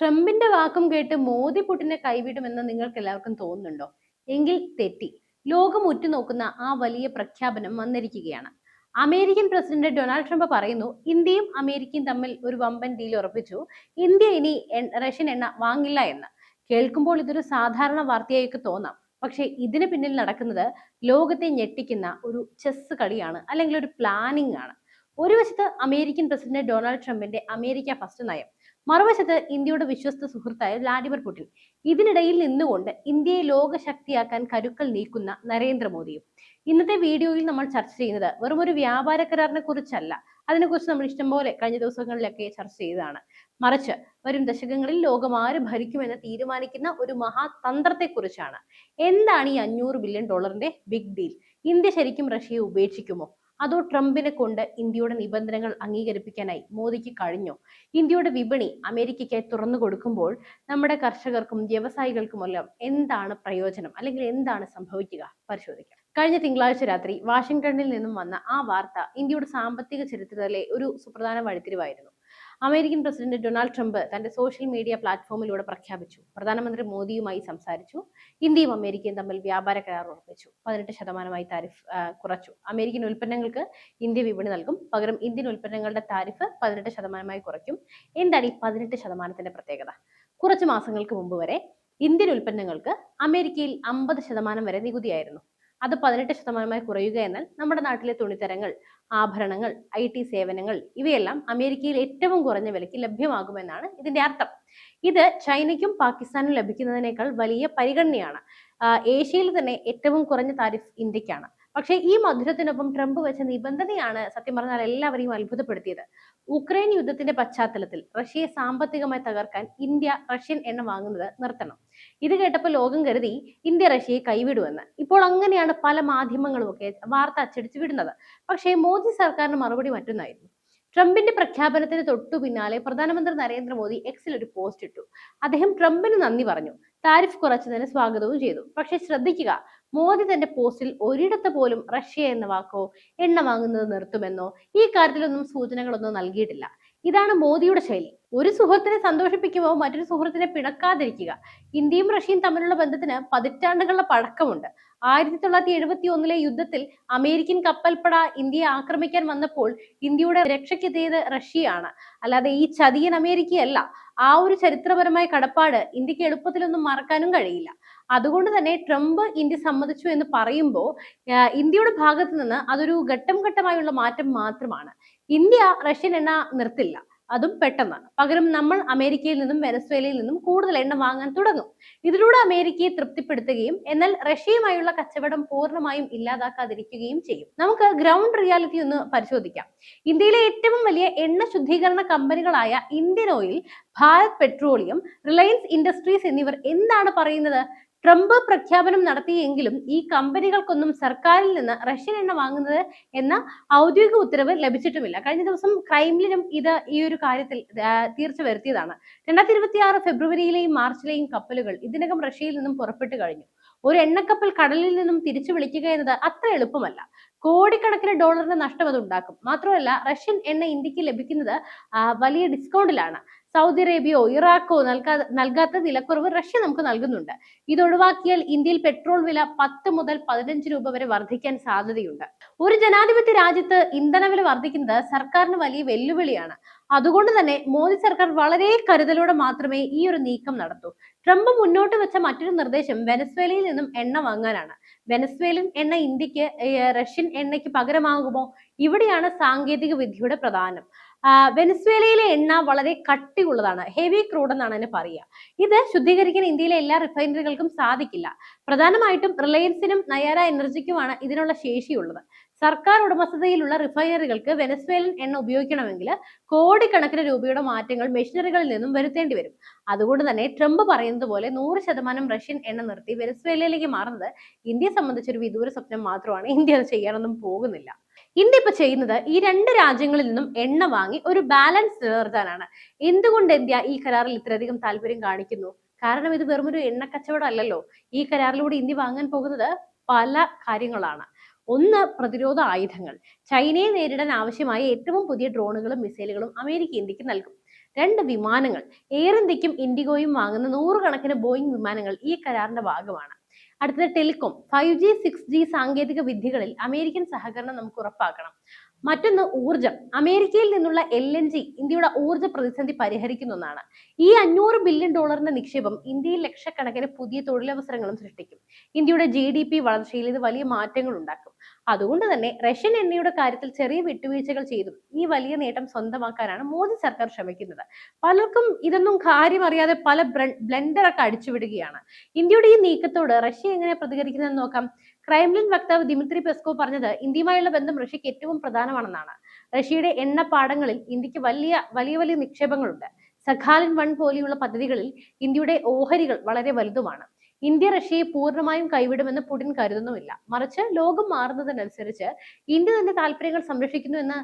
ട്രംപിന്റെ വാക്കും കേട്ട് മോദി പുടിനെ കൈവിടുമെന്ന് നിങ്ങൾക്ക് എല്ലാവർക്കും തോന്നുന്നുണ്ടോ? എങ്കിൽ തെറ്റി. ലോകം ഉറ്റുനോക്കുന്ന ആ വലിയ പ്രഖ്യാപനം വന്നിരിക്കുകയാണ്. അമേരിക്കൻ പ്രസിഡന്റ് ഡൊണാൾഡ് ട്രംപ് പറയുന്നു ഇന്ത്യയും അമേരിക്കയും തമ്മിൽ ഒരു വമ്പൻ ഡീൽ ഉറപ്പിച്ചു. ഇന്ത്യ ഇനി റഷ്യൻ എണ്ണ വാങ്ങില്ല എന്ന്. കേൾക്കുമ്പോൾ ഇതൊരു സാധാരണ വാർത്തയായിക്ക് തോന്നാം. പക്ഷേ ഇതിന് പിന്നിൽ നടക്കുന്നത് ലോകത്തെ ഞെട്ടിക്കുന്ന ഒരു ചെസ് കളിയാണ് അല്ലെങ്കിൽ ഒരു പ്ലാനിംഗ് ആണ്. ഒരു വശത്ത് അമേരിക്കൻ പ്രസിഡന്റ് ഡൊണാൾഡ് ട്രംപിന്റെ അമേരിക്ക ഫസ്റ്റ് നയം മറുവശത്ത് ഇന്ത്യയുടെ വിശ്വസ്ത സുഹൃത്തായ വ്ലാഡിമിർ പുടിൻ. ഇതിനിടയിൽ നിന്നുകൊണ്ട് ഇന്ത്യയെ ലോകശക്തിയാക്കാൻ കരുക്കൾ നീക്കുന്ന നരേന്ദ്രമോദിയും. ഇന്നത്തെ വീഡിയോയിൽ നമ്മൾ ചർച്ച ചെയ്യുന്നത് വെറും ഒരു വ്യാപാര കരാറിനെ കുറിച്ചല്ല. അതിനെക്കുറിച്ച് നമ്മൾ ഇഷ്ടംപോലെ കഴിഞ്ഞ ദിവസങ്ങളിലൊക്കെ ചർച്ച ചെയ്തതാണ്. മറിച്ച് വരും ദശകങ്ങളിൽ ലോകം ആര് ഭരിക്കുമെന്ന് തീരുമാനിക്കുന്ന ഒരു മഹാതന്ത്രത്തെക്കുറിച്ചാണ്. എന്താണ് ഈ അഞ്ഞൂറ് ബില്യൺ ഡോളറിന്റെ ബിഗ് ഡീൽ? ഇന്ത്യ ശരിക്കും റഷ്യയെ ഉപേക്ഷിക്കുമോ? അതോ ട്രംപിനെ കൊണ്ട് ഇന്ത്യയുടെ നിബന്ധനകൾ അംഗീകരിപ്പിക്കാനായി മോദിക്ക് കഴിഞ്ഞോ? ഇന്ത്യയുടെ വിപണി അമേരിക്കയ്ക്കായി തുറന്നു കൊടുക്കുമ്പോൾ നമ്മുടെ കർഷകർക്കും വ്യവസായികൾക്കുമെല്ലാം എന്താണ് പ്രയോജനം? അല്ലെങ്കിൽ എന്താണ് സംഭവിക്കുക? പരിശോധിക്കാം. കഴിഞ്ഞ തിങ്കളാഴ്ച രാത്രി വാഷിംഗ്ടണിൽ നിന്നും വന്ന ആ വാർത്ത ഇന്ത്യയുടെ സാമ്പത്തിക ചരിത്രത്തിലെ ഒരു സുപ്രധാന വഴിത്തിരിവായിരുന്നു. അമേരിക്കൻ പ്രസിഡന്റ് ഡൊണാൾഡ് ട്രംപ് തന്റെ സോഷ്യൽ മീഡിയ പ്ലാറ്റ്ഫോമിലൂടെ പ്രഖ്യാപിച്ചു. പ്രധാനമന്ത്രി മോദിയുമായി സംസാരിച്ചു. ഇന്ത്യയും അമേരിക്കയും തമ്മിൽ വ്യാപാര കരാർ ഉറപ്പിച്ചു. പതിനെട്ട് ശതമാനമായി താരിഫ് കുറച്ചു. അമേരിക്കൻ ഉൽപ്പന്നങ്ങൾക്ക് ഇന്ത്യ വിപണി നൽകും. പകരം ഇന്ത്യൻ ഉൽപ്പന്നങ്ങളുടെ താരിഫ് പതിനെട്ട് ശതമാനമായി കുറയ്ക്കും. എന്താണ് ഈ പതിനെട്ട് ശതമാനത്തിന്റെ പ്രത്യേകത? കുറച്ച് മാസങ്ങൾക്ക് മുമ്പ് വരെ ഇന്ത്യൻ ഉൽപ്പന്നങ്ങൾക്ക് അമേരിക്കയിൽ അമ്പത് ശതമാനം വരെ നികുതിയായിരുന്നു. അത് പതിനെട്ട് ശതമാനമായി കുറയുക എന്നാൽ നമ്മുടെ നാട്ടിലെ തുണിത്തരങ്ങൾ ആഭരണങ്ങൾ ഐ ടി സേവനങ്ങൾ ഇവയെല്ലാം അമേരിക്കയിൽ ഏറ്റവും കുറഞ്ഞ വിലയ്ക്ക് ലഭ്യമാകുമെന്നാണ് ഇതിന്റെ അർത്ഥം. ഇത് ചൈനയ്ക്കും പാകിസ്ഥാനും ലഭിക്കുന്നതിനേക്കാൾ വലിയ പരിഗണനയാണ്. ഏഷ്യയിൽ തന്നെ ഏറ്റവും കുറഞ്ഞ താരിഫ് ഇന്ത്യക്കാണ്. പക്ഷേ ഈ മധുരത്തിനൊപ്പം ട്രംപ് വെച്ച നിബന്ധനയാണ് സത്യം പറഞ്ഞാൽ എല്ലാവരെയും അത്ഭുതപ്പെടുത്തിയത്. ഉക്രൈൻ യുദ്ധത്തിന്റെ പശ്ചാത്തലത്തിൽ റഷ്യയെ സാമ്പത്തികമായി തകർക്കാൻ ഇന്ത്യ റഷ്യൻ എണ്ണ വാങ്ങുന്നത് നിർത്തണം. ഇത് കേട്ടപ്പോൾ ലോകം കരുതി ഇന്ത്യ റഷ്യയെ കൈവിടുമെന്ന്. ഇപ്പോൾ അങ്ങനെയാണ് പല മാധ്യമങ്ങളും ഒക്കെ വാർത്ത അച്ചടിച്ചു വിടുന്നത്. പക്ഷേ മോദി സർക്കാരിന് മറുപടി മറ്റൊന്നായിരുന്നു. ട്രംപിന്റെ പ്രഖ്യാപനത്തിന് തൊട്ടു പിന്നാലെ പ്രധാനമന്ത്രി നരേന്ദ്രമോദി എക്സിൽ ഒരു പോസ്റ്റ് ഇട്ടു. അദ്ദേഹം ട്രംപിന് നന്ദി പറഞ്ഞു. താരിഫ് കുറച്ചതിന് സ്വാഗതവും ചെയ്തു. പക്ഷെ ശ്രദ്ധിക്കുക മോദി തന്റെ പോസ്റ്റിൽ ഒരിടത്ത് പോലും റഷ്യ എന്ന വാക്കോ എണ്ണ വാങ്ങുന്നത് നിർത്തുമെന്നോ ഈ കാര്യത്തിലൊന്നും സൂചനകളൊന്നും നൽകിയിട്ടില്ല. ഇതാണ് മോദിയുടെ ശൈലി. ഒരു സുഹൃത്തിനെ സന്തോഷിപ്പിക്കുമ്പോൾ മറ്റൊരു സുഹൃത്തിനെ പിണക്കാതിരിക്കുക. ഇന്ത്യയും റഷ്യയും തമ്മിലുള്ള ബന്ധത്തിന് പതിറ്റാണ്ടുകളുടെ പഴക്കമുണ്ട്. ആയിരത്തി തൊള്ളായിരത്തി എഴുപത്തി ഒന്നിലെ യുദ്ധത്തിൽ അമേരിക്കൻ കപ്പൽപ്പട ഇന്ത്യയെ ആക്രമിക്കാൻ വന്നപ്പോൾ ഇന്ത്യയുടെ രക്ഷയ്ക്കെത്തിയത് റഷ്യയാണ്. അല്ലാതെ ഈ ചതിയൻ അമേരിക്കയല്ല. ആ ഒരു ചരിത്രപരമായ കടപ്പാട് ഇന്ത്യയ്ക്ക് എളുപ്പത്തിലൊന്നും മറക്കാനും കഴിയില്ല. അതുകൊണ്ട് തന്നെ ട്രംപ് ഇന്ത്യ സമ്മതിച്ചു എന്ന് പറയുമ്പോൾ ഇന്ത്യയുടെ ഭാഗത്ത് നിന്ന് അതൊരു ഘട്ടം ഘട്ടമായുള്ള മാറ്റം മാത്രമാണ്. ഇന്ത്യ റഷ്യൻ എണ്ണ നിർത്തില്ല. അതും പെട്ടെന്നാണ്. പകരം നമ്മൾ അമേരിക്കയിൽ നിന്നും വെനസ്വേലയിൽ നിന്നും കൂടുതൽ എണ്ണ വാങ്ങാൻ തുടങ്ങും. ഇതിലൂടെ അമേരിക്കയെ തൃപ്തിപ്പെടുത്തുകയും എന്നാൽ റഷ്യയുമായുള്ള കച്ചവടം പൂർണമായും ഇല്ലാതാക്കാതിരിക്കുകയും ചെയ്യും. നമുക്ക് ഗ്രൗണ്ട് റിയാലിറ്റി ഒന്ന് പരിശോധിക്കാം. ഇന്ത്യയിലെ ഏറ്റവും വലിയ എണ്ണ ശുദ്ധീകരണ കമ്പനികളായ Indian Oil Bharat Petroleum Reliance Industries എന്നിവർ എന്താണ് പറയുന്നത്? ട്രംപ് പ്രഖ്യാപനം നടത്തിയെങ്കിലും ഈ കമ്പനികൾക്കൊന്നും സർക്കാരിൽ നിന്ന് റഷ്യൻ എണ്ണ വാങ്ങുന്നത് എന്ന ഔദ്യോഗിക ഉത്തരവ് ലഭിച്ചിട്ടുമില്ല. കഴിഞ്ഞ ദിവസം ക്രൈംലിനും ഇത് ഈ ഒരു കാര്യത്തിൽ തീർച്ച വരുത്തിയതാണ്. രണ്ടായിരത്തി ഇരുപത്തി ആറ് ഫെബ്രുവരിയിലെയും മാർച്ചിലെയും കപ്പലുകൾ ഇതിനകം റഷ്യയിൽ നിന്നും പുറപ്പെട്ടു കഴിഞ്ഞു. ഒരു എണ്ണക്കപ്പൽ കടലിൽ നിന്നും തിരിച്ചു വിളിക്കുക എന്നത് അത്ര എളുപ്പമല്ല. കോടിക്കണക്കിന് ഡോളറിന്റെ നഷ്ടം അത് ഉണ്ടാക്കും മാത്രമല്ല റഷ്യൻ എണ്ണ ഇന്ത്യയ്ക്ക് ലഭിക്കുന്നത് വലിയ ഡിസ്കൗണ്ടിലാണ് സൗദി അറേബ്യയോ ഇറാഖോ നൽകാ നൽകാത്ത വിലക്കുറവ് റഷ്യ നമുക്ക് നൽകുന്നുണ്ട്. ഇത് ഒഴിവാക്കിയാൽ ഇന്ത്യയിൽ പെട്രോൾ വില പത്ത് മുതൽ പതിനഞ്ച് രൂപ വരെ വർദ്ധിക്കാൻ സാധ്യതയുണ്ട്. ഒരു ജനാധിപത്യ രാജ്യത്ത് ഇന്ധനവില വർദ്ധിക്കുന്നത് സർക്കാരിന് വലിയ വെല്ലുവിളിയാണ്. അതുകൊണ്ട് തന്നെ മോദി സർക്കാർ വളരെ കരുതലോടെ മാത്രമേ ഈ ഒരു നീക്കം നടത്തൂ. ട്രംപ് മുന്നോട്ട് വെച്ച മറ്റൊരു നിർദ്ദേശം വെനസ്വേലയിൽ നിന്നും എണ്ണ വാങ്ങാനാണ്. വെനസ്വേലൻ എണ്ണ ഇന്ത്യയ്ക്ക് റഷ്യൻ എണ്ണയ്ക്ക് പകരമാകുമോ? ഇവിടെയാണ് സാങ്കേതിക വിദ്യയുടെ പ്രധാനം. വെനസ്വേലയിലെ എണ്ണ വളരെ കട്ടിയുള്ളതാണ് ഹെവി ക്രൂഡ് എന്നാണ് അതിന് പറയുക. ഇത് ശുദ്ധീകരിക്കാൻ ഇന്ത്യയിലെ എല്ലാ റിഫൈനറികൾക്കും സാധിക്കില്ല. പ്രധാനമായിട്ടും റിലയൻസിനും നയാര എനർജിക്കുമാണ് ഇതിനുള്ള ശേഷിയുള്ളത്. സർക്കാർ ഉടമസ്ഥതയിലുള്ള റിഫൈനറികൾക്ക് വെനസ്വേലൻ എണ്ണ ഉപയോഗിക്കണമെങ്കിൽ കോടിക്കണക്കിന് രൂപയുടെ മാറ്റങ്ങൾ മെഷീനറികളിൽ നിന്നും വരുത്തേണ്ടി വരും. അതുകൊണ്ട് തന്നെ ട്രംപ് പറയുന്നത് പോലെ നൂറ് ശതമാനം റഷ്യൻ എണ്ണ നിർത്തി വെനസ്വേലയിലേക്ക് മാറുന്നത് ഇന്ത്യയെ സംബന്ധിച്ചൊരു വിദൂര സ്വപ്നം മാത്രമാണ്. ഇന്ത്യ അത് ചെയ്യാനൊന്നും പോകുന്നില്ല. ഇന്ത്യ ഇപ്പൊ ചെയ്യുന്നത് ഈ രണ്ട് രാജ്യങ്ങളിൽ നിന്നും എണ്ണ വാങ്ങി ഒരു ബാലൻസ് നിലനിർത്താനാണ് എന്തുകൊണ്ട് ഇന്ത്യ ഈ കരാറിൽ ഇത്രയധികം താല്പര്യം കാണിക്കുന്നു? കാരണം ഇത് വെറുമൊരു എണ്ണ കച്ചവടം അല്ലല്ലോ. ഈ കരാറിലൂടെ ഇന്ത്യ വാങ്ങാൻ പോകുന്നത് പല കാര്യങ്ങളാണ്. ഒന്ന് പ്രതിരോധ ആയുധങ്ങൾ. ചൈനയെ നേരിടാൻ ആവശ്യമായ ഏറ്റവും പുതിയ ഡ്രോണുകളും മിസൈലുകളും അമേരിക്ക ഇന്ത്യയ്ക്ക് നൽകും. രണ്ട് വിമാനങ്ങൾ. എയർ ഇന്ത്യക്കും ഇൻഡിഗോയും വാങ്ങുന്ന നൂറുകണക്കിന് ബോയിങ് വിമാനങ്ങൾ ഈ കരാറിന്റെ ഭാഗമാണ്. അടുത്തത് telecom. Five G six G സാങ്കേതിക വിദ്യകളിൽ അമേരിക്കൻ സഹകരണം നമുക്ക് ഉറപ്പാക്കണം. മറ്റൊന്ന് ഊർജം അമേരിക്കയിൽ നിന്നുള്ള എൽ എൻ ജി ഇന്ത്യയുടെ ഊർജ പ്രതിസന്ധി പരിഹരിക്കുന്ന ഒന്നാണ്. ഈ അഞ്ഞൂറ് ബില്യൺ ഡോളറിന്റെ നിക്ഷേപം ഇന്ത്യയിൽ ലക്ഷക്കണക്കിന് പുതിയ തൊഴിലവസരങ്ങളും സൃഷ്ടിക്കും. ഇന്ത്യയുടെ ജി വളർച്ചയിൽ ഇത് വലിയ മാറ്റങ്ങൾ ഉണ്ടാക്കും. അതുകൊണ്ട് തന്നെ റഷ്യൻ എണ്ണയുടെ കാര്യത്തിൽ ചെറിയ വിട്ടുവീഴ്ചകൾ ചെയ്തു ഈ വലിയ നേട്ടം സ്വന്തമാക്കാനാണ് മോദി സർക്കാർ ശ്രമിക്കുന്നത്. പലർക്കും ഇതൊന്നും കാര്യം അറിയാതെ പല ബ്ലെൻഡറൊക്കെ അടിച്ചുവിടുകയാണ്. ഇന്ത്യയുടെ ഈ നീക്കത്തോട് റഷ്യ എങ്ങനെ പ്രതികരിക്കുന്നതെന്ന് നോക്കാം. ക്രൈംലിൻ വക്താവ് ദിമിത്രി പെസ്കോ പറഞ്ഞത് ഇന്ത്യയുമായുള്ള ബന്ധം റഷ്യക്ക് ഏറ്റവും പ്രധാനമാണെന്നാണ്. റഷ്യയുടെ എണ്ണപ്പാടങ്ങളിൽ ഇന്ത്യയ്ക്ക് വലിയ വലിയ വലിയ നിക്ഷേപങ്ങളുണ്ട്. സഖാലിൻ വൺ പോലെയുള്ള പദ്ധതികളിൽ ഇന്ത്യയുടെ ഓഹരികൾ വളരെ വലുതുമാണ്. ഇന്ത്യ റഷ്യയെ പൂർണമായും കൈവിടുമെന്ന് പുടിൻ കരുതുന്നുമില്ല. മറിച്ച് ലോകം മാറുന്നതിനനുസരിച്ച് ഇന്ത്യ തന്റെ താല്പര്യങ്ങൾ സംരക്ഷിക്കുന്നു എന്ന്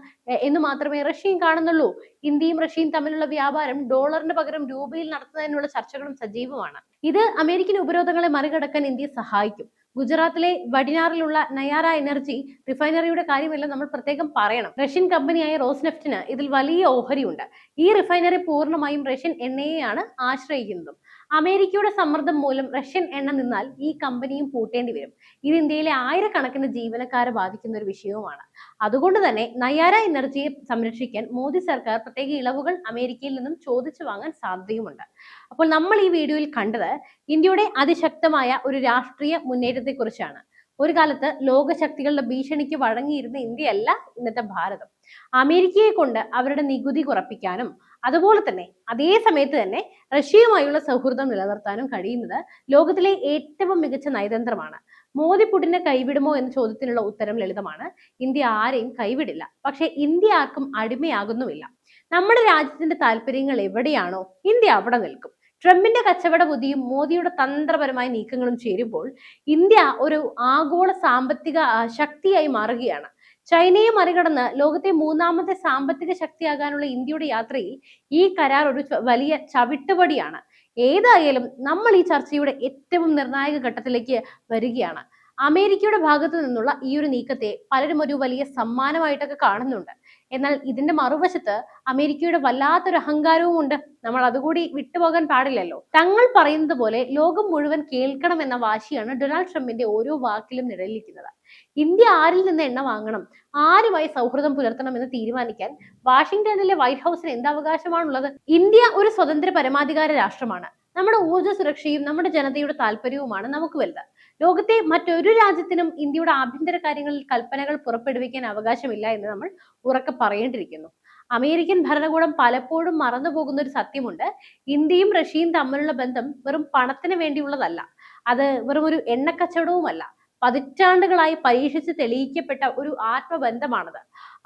എന്ന് മാത്രമേ റഷ്യയും കാണുന്നുള്ളൂ. ഇന്ത്യയും റഷ്യയും തമ്മിലുള്ള വ്യാപാരം ഡോളറിന് പകരം രൂപയിൽ നടത്തുന്നതിനുള്ള ചർച്ചകളും സജീവമാണ്. ഇത് അമേരിക്കൻ ഉപരോധങ്ങളെ മറികടക്കാൻ ഇന്ത്യയെ സഹായിക്കും. ഗുജറാത്തിലെ വടിനാറിലുള്ള നയാര എനർജി റിഫൈനറിയുടെ കാര്യമെല്ലാം നമ്മൾ പ്രത്യേകം പറയണം. റഷ്യൻ കമ്പനിയായ റോസ്നെഫ്റ്റിന് ഇതിൽ വലിയ ഓഹരിയുണ്ട്. ഈ റിഫൈനറി പൂർണമായും റഷ്യൻ എണ്ണയെയാണ് ആശ്രയിക്കുന്നതും. അമേരിക്കയുടെ സമ്മർദ്ദം മൂലം റഷ്യൻ എണ്ണ നിന്നാൽ ഈ കമ്പനിയും പൂട്ടേണ്ടി വരും. ഇത് ഇന്ത്യയിലെ ആയിരക്കണക്കിന് ജീവനക്കാരെ ബാധിക്കുന്ന ഒരു വിഷയവുമാണ്. അതുകൊണ്ട് തന്നെ നയാര എനർജിയെ സംരക്ഷിക്കാൻ മോദി സർക്കാർ പ്രത്യേക ഇളവുകൾ അമേരിക്കയിൽ നിന്നും ചോദിച്ചു വാങ്ങാൻ സാധ്യതയുമുണ്ട്. അപ്പോൾ നമ്മൾ ഈ വീഡിയോയിൽ കണ്ടത് ഇന്ത്യയുടെ അതിശക്തമായ ഒരു രാഷ്ട്രീയ മുന്നേറ്റത്തെക്കുറിച്ചാണ്. ഒരു കാലത്ത് ലോകശക്തികളുടെ ഭീഷണിക്ക് വഴങ്ങിയിരുന്ന ഇന്ത്യയല്ല ഇന്നത്തെ ഭാരതം. അമേരിക്കയെ കൊണ്ട് അവരുടെ നികുതി കുറപ്പിക്കാനും അതുപോലെ തന്നെ അതേ സമയത്ത് തന്നെ റഷ്യയുമായുള്ള സൗഹൃദം നിലനിർത്താനും കഴിയുന്നത് ലോകത്തിലെ ഏറ്റവും മികച്ച നയതന്ത്രമാണ്. മോദി പുടിനെ കൈവിടുമോ എന്ന ചോദ്യത്തിനുള്ള ഉത്തരം ലളിതമാണ്. ഇന്ത്യ ആരെയും കൈവിടില്ല. പക്ഷേ ഇന്ത്യ ആർക്കും അടിമയാകുന്നുമില്ല. നമ്മുടെ രാജ്യത്തിന്റെ താല്പര്യങ്ങൾ എവിടെയാണോ ഇന്ത്യ അവിടെ നിൽക്കും. ട്രംപിന്റെ കച്ചവട ബുദ്ധിയും മോദിയുടെ തന്ത്രപരമായ നീക്കങ്ങളും ചേരുമ്പോൾ ഇന്ത്യ ഒരു ആഗോള സാമ്പത്തിക ശക്തിയായി മാറുകയാണ്. ചൈനയെ മറികടന്ന് ലോകത്തെ മൂന്നാമത്തെ സാമ്പത്തിക ശക്തിയാകാനുള്ള ഇന്ത്യയുടെ യാത്രയിൽ ഈ കരാർ ഒരു വലിയ ചവിട്ടുപടിയാണ്. ഏതായാലും നമ്മൾ ഈ ചർച്ചയുടെ ഏറ്റവും നിർണായക ഘട്ടത്തിലേക്ക് വരികയാണ്. അമേരിക്കയുടെ ഭാഗത്തു നിന്നുള്ള ഈ ഒരു നീക്കത്തെ പലരും ഒരു വലിയ സമ്മാനമായിട്ടൊക്കെ കാണുന്നുണ്ട്. എന്നാൽ ഇതിന്റെ മറുവശത്ത് അമേരിക്കയുടെ വല്ലാത്തൊരു അഹങ്കാരവും ഉണ്ട്. നമ്മൾ അതുകൂടി വിട്ടുപോകാൻ പാടില്ലല്ലോ. തങ്ങൾ പറയുന്നത് പോലെ ലോകം മുഴുവൻ കേൾക്കണം എന്ന വാശിയാണ് ഡൊണാൾഡ് ട്രംപിന്റെ ഓരോ വാക്കിലും നിഴലിക്കുന്നത്. ഇന്ത്യ ആരിൽ നിന്ന് എണ്ണ വാങ്ങണം? ആരുമായി സൗഹൃദം പുലർത്തണം എന്ന് തീരുമാനിക്കാൻ വാഷിംഗ്ടണിലെ വൈറ്റ് ഹൗസിന് എന്ത് അവകാശമാണുള്ളത്? ഇന്ത്യ ഒരു സ്വതന്ത്ര പരമാധികാര രാഷ്ട്രമാണ്. നമ്മുടെ ഊർജ സുരക്ഷയും നമ്മുടെ ജനതയുടെ താല്പര്യവുമാണ് നമുക്ക് വലുത്. ലോകത്തെ മറ്റൊരു രാജ്യത്തിനും ഇന്ത്യയുടെ ആഭ്യന്തര കാര്യങ്ങളിൽ കൽപ്പനകൾ പുറപ്പെടുവിക്കാൻ അവകാശമില്ല എന്ന് നമ്മൾ ഉറക്കെ പറയേണ്ടിയിരിക്കുന്നു. അമേരിക്കൻ ഭരണകൂടം പലപ്പോഴും മറന്നു പോകുന്ന ഒരു സത്യമുണ്ട്. ഇന്ത്യയും റഷ്യയും തമ്മിലുള്ള ബന്ധം വെറും പണത്തിന് വേണ്ടിയുള്ളതല്ല. അത് വെറും ഒരു എണ്ണക്കച്ചവടവുമല്ല. പതിറ്റാണ്ടുകളായി പരീക്ഷിച്ച് തെളിയിക്കപ്പെട്ട ഒരു ആത്മബന്ധമാണത്.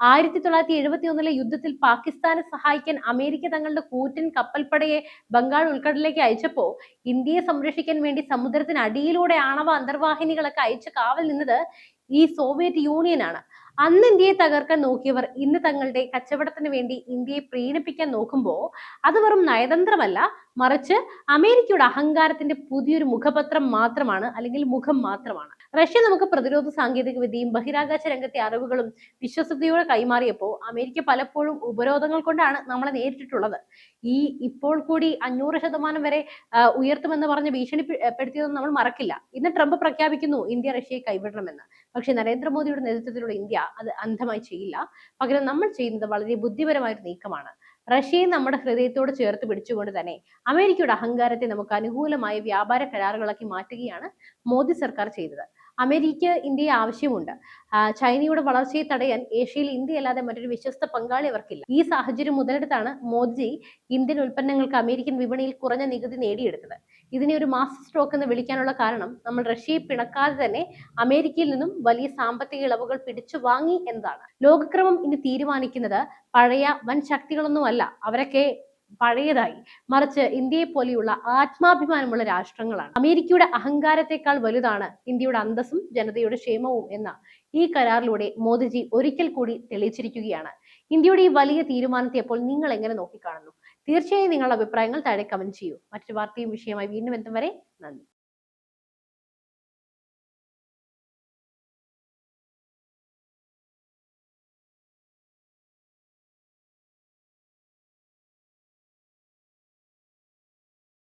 ആയിരത്തി തൊള്ളായിരത്തി എഴുപത്തി ഒന്നിലെ യുദ്ധത്തിൽ പാകിസ്ഥാനെ സഹായിക്കാൻ അമേരിക്ക തങ്ങളുടെ കൂറ്റൻ കപ്പൽപ്പടയെ ബംഗാൾ ഉൾക്കടലിലേക്ക് അയച്ചപ്പോൾ ഇന്ത്യയെ സംരക്ഷിക്കാൻ വേണ്ടി സമുദ്രത്തിനടിയിലൂടെ ആണവ അന്തർവാഹിനികളൊക്കെ അയച്ച് കാവൽ നിന്നത് ഈ സോവിയറ്റ് യൂണിയനാണ്. അന്ന് ഇന്ത്യയെ തകർക്കാൻ നോക്കിയവർ ഇന്ന് തങ്ങളുടെ കച്ചവടത്തിന് വേണ്ടി ഇന്ത്യയെ പ്രീണിപ്പിക്കാൻ നോക്കുമ്പോൾ അത് വെറും നയതന്ത്രമല്ല മറിച്ച് അമേരിക്കയുടെ അഹങ്കാരത്തിന്റെ പുതിയൊരു മുഖപത്രം മാത്രമാണ് അല്ലെങ്കിൽ മുഖം മാത്രമാണ്. റഷ്യ നമുക്ക് പ്രതിരോധ സാങ്കേതിക വിദ്യയും ബഹിരാകാശ രംഗത്തെ അറിവുകളും വിശ്വസതയോടെ കൈമാറിയപ്പോൾ അമേരിക്ക പലപ്പോഴും ഉപരോധങ്ങൾ കൊണ്ടാണ് നമ്മളെ നേരിട്ടിട്ടുള്ളത്. ഈ ഇപ്പോൾ കൂടി അഞ്ഞൂറ് ശതമാനം വരെ ഉയർത്തുമെന്ന് പറഞ്ഞ് ഭീഷണിപ്പെടുത്തിയതൊന്നും നമ്മൾ മറക്കില്ല. ഇന്ന് ട്രംപ് പ്രഖ്യാപിക്കുന്നു ഇന്ത്യ റഷ്യയെ കൈവിടണമെന്ന്. പക്ഷേ നരേന്ദ്രമോദിയുടെ നേതൃത്വത്തിലുള്ള ഇന്ത്യ അത് അന്ധമായി ചെയ്യില്ല. പകരം നമ്മൾ ചെയ്യുന്നത് വളരെ ബുദ്ധിപരമായ ഒരു നീക്കമാണ്. റഷ്യയെ നമ്മുടെ ഹൃദയത്തോട് ചേർത്ത് പിടിച്ചുകൊണ്ട് തന്നെ അമേരിക്കയുടെ അഹങ്കാരത്തെ നമുക്ക് അനുകൂലമായ വ്യാപാര കരാറുകളാക്കി മാറ്റുകയാണ് മോദി സർക്കാർ ചെയ്തത്. അമേരിക്ക ഇന്ത്യയെ ആവശ്യമുണ്ട്. ചൈനയുടെ വളർച്ചയെ തടയാൻ ഏഷ്യയിൽ ഇന്ത്യ അല്ലാതെ മറ്റൊരു വിശ്വസ്ത പങ്കാളി അവർക്കില്ല. ഈ സാഹചര്യം മുതലെടുത്താണ് മോദി ഇന്ത്യൻ ഉൽപ്പന്നങ്ങൾക്ക് അമേരിക്കൻ വിപണിയിൽ കുറഞ്ഞ നികുതി നേടിയെടുത്തത്. ഇതിനെ ഒരു മാസ് സ്ട്രോക്ക് എന്ന് വിളിക്കാനുള്ള കാരണം നമ്മൾ റഷ്യയെ പിണക്കാതെ തന്നെ അമേരിക്കയിൽ നിന്നും വലിയ സാമ്പത്തിക ഇളവുകൾ പിടിച്ചു വാങ്ങി എന്നതാണ്. ലോകക്രമം ഇനി തീരുമാനിക്കുന്നത് പഴയ വൻ ശക്തികളൊന്നുമല്ല. അവരൊക്കെ പഴയതായി. മറിച്ച് ഇന്ത്യയെ പോലെയുള്ള ആത്മാഭിമാനമുള്ള രാഷ്ട്രങ്ങളാണ്. അമേരിക്കയുടെ അഹങ്കാരത്തെക്കാൾ വലുതാണ് ഇന്ത്യയുടെ അന്തസ്സും ജനതയുടെ ക്ഷേമവും എന്ന ഈ കരാറിലൂടെ മോദിജി ഒരിക്കൽ കൂടി തെളിയിച്ചിരിക്കുകയാണ്. ഇന്ത്യയുടെ ഈ വലിയ തീരുമാനത്തെ അപ്പോൾ നിങ്ങൾ എങ്ങനെ നോക്കിക്കാണുന്നു? തീർച്ചയായും നിങ്ങളുടെ അഭിപ്രായങ്ങൾ താഴെ കമന്റ് ചെയ്യൂ. മറ്റു വാർത്തയും വിഷയമായി വീണ്ടും എത്തും വരെ നന്ദി.